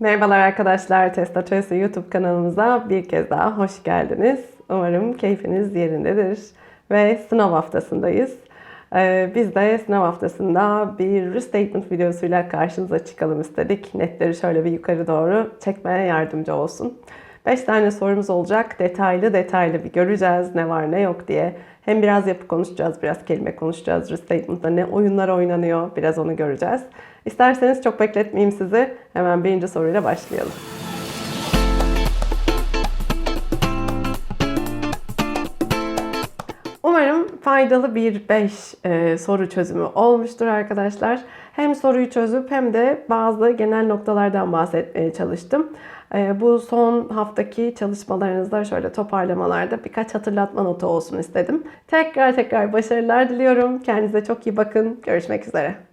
Merhabalar arkadaşlar, Testatöresi YouTube kanalımıza bir kez daha hoş geldiniz. Umarım keyfiniz yerindedir ve sınav haftasındayız. Ee, biz de sınav haftasında bir restatement videosuyla karşınıza çıkalım istedik. Netleri şöyle bir yukarı doğru çekmeye yardımcı olsun. 5 tane sorumuz olacak. Detaylı detaylı bir göreceğiz ne var ne yok diye. Hem biraz yapı konuşacağız, biraz kelime konuşacağız. Restatement'da ne oyunlar oynanıyor biraz onu göreceğiz. İsterseniz çok bekletmeyeyim sizi. Hemen birinci soruyla başlayalım. Umarım faydalı bir 5 soru çözümü olmuştur arkadaşlar. Hem soruyu çözüp hem de bazı genel noktalardan bahsetmeye çalıştım. E, bu son haftaki çalışmalarınızda şöyle toparlamalarda birkaç hatırlatma notu olsun istedim. Tekrar tekrar başarılar diliyorum. Kendinize çok iyi bakın. Görüşmek üzere.